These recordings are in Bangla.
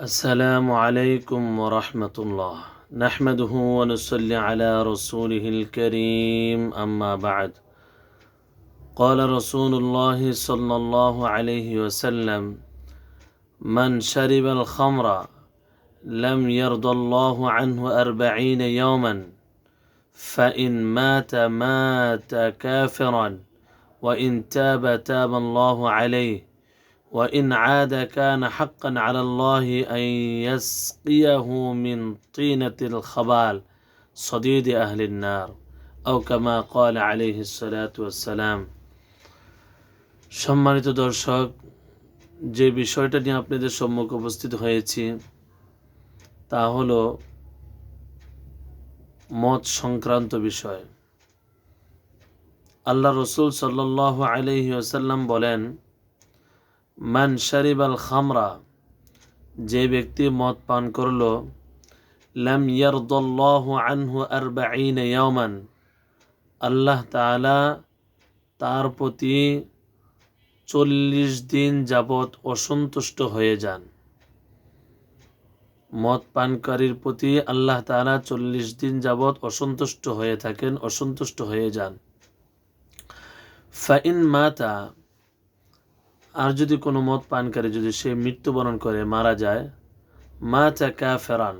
السلام عليكم ورحمة الله. نحمده ونصلي على رسوله الكريم أما بعد. قال رسول الله صلى الله عليه وسلم من شرب الخمر لم يرضى الله عنه أربعين يوما فإن مات مات كافرا وإن تاب تاب الله عليه. وإن عاد كان حقا على الله أن يسقيه من طينة الخبال صديد أهل النار أو كما قال عليه الصلاة والسلام সম্মানিত দর্শক যে বিষয়টা নিয়ে আপনাদের সম্মুখ উপস্থিত হয়েছি তা হল মত সংক্রান্ত বিষয় আল্লাহ রসুল সাল্লাহ আলহি আসাল্লাম বলেন মান শারিবাল খামরা, যে ব্যক্তি মদ পান করল, লাম ইয়ারদুল্লাহু আনহু আরবাঈন ইয়ামান আল্লাহ তাআলা তার প্রতি চল্লিশ দিন যাবৎ অসন্তুষ্ট হয়ে যান। মদ পানকারীর প্রতি আল্লাহ তাআলা চল্লিশ দিন যাবৎ অসন্তুষ্ট হয়ে থাকেন, অসন্তুষ্ট হয়ে যান। ফাইন মাতা আর যদি কোনো মদ পানকারী যদি সে মৃত্যুবরণ করে, মারা যায় মা চা কাফেরান।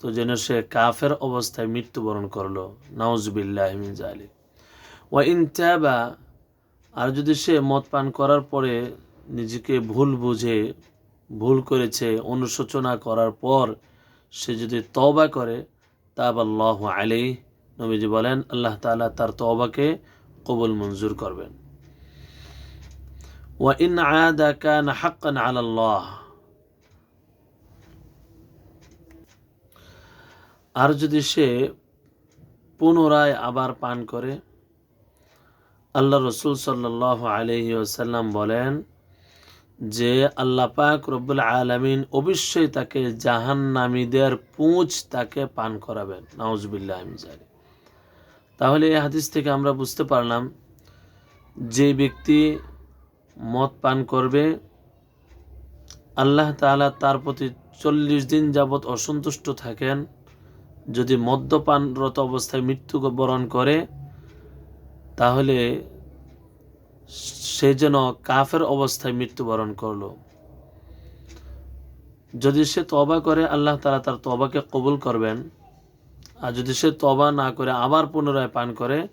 তো যেন সে কাফের অবস্থায় মৃত্যুবরণ করল। নাউজবিল্লাহমিন জালি ওয়া ইন ত্যাবা আর যদি সে মদ পান করার পরে নিজেকে ভুল বুঝে, ভুল করেছে, অনুশোচনা করার পর সে যদি তবা করে তাব আল্লাহ আলী নবীজি বলেন, আল্লাহ তালা তার তবাকে কবুল মঞ্জুর করবেন। ওয়াইন আদা কান হাক্কান আলাল্লাহ আর যদি সে পুনরায় আবার পান করে, আল্লাহ রসুল সাল্লাহ আলহি আসাল্লাম বলেন যে আল্লাহ পাক রব্বুল আলমিন অবশ্যই তাকে জাহান্নামীদের পুঁজ তাকে পান করাবেন। নাউজবিল্লা আমি তাহলে এই হাদিস থেকে আমরা বুঝতে পারলাম যে ব্যক্তি মদ পান করবে। আল্লাহ তালা তার প্রতি চল্লিশ দিন যাবৎ অসন্তুষ্ট থাকেন। যদি মদ্যপানরত অবস্থায় মৃত্যুবরণ করে, তাহলে সে যেন কাফের অবস্থায় মৃত্যুবরণ করল। যদি সে তবা করে, আল্লাহ তালা তার তবাকে কবুল করবেন। আর যদি সে তবা না করে, আবার পুনরায় পান করে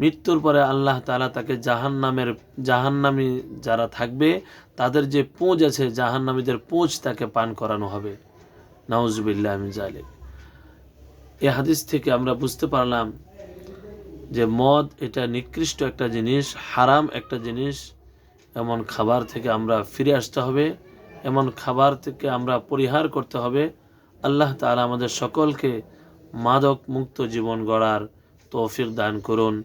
মৃত্যুর পরে আল্লাহ তালা তাকে জাহান জাহান্নামের, জাহান্নামি যারা থাকবে, তাদের যে পুঁজ আছে, জাহান্নামীদের পুঁজ তাকে পান করানো হবে। নাউজবিল্লাহ জালিক এ হাদিস থেকে আমরা বুঝতে পারলাম যে মদ এটা নিকৃষ্ট একটা জিনিস, হারাম একটা জিনিস। এমন খাবার থেকে আমরা ফিরে আসতে হবে, এমন খাবার থেকে আমরা পরিহার করতে হবে। আল্লাহ তালা আমাদের সকলকে মাদক মুক্ত জীবন গড়ার তৌফিক দান করুন।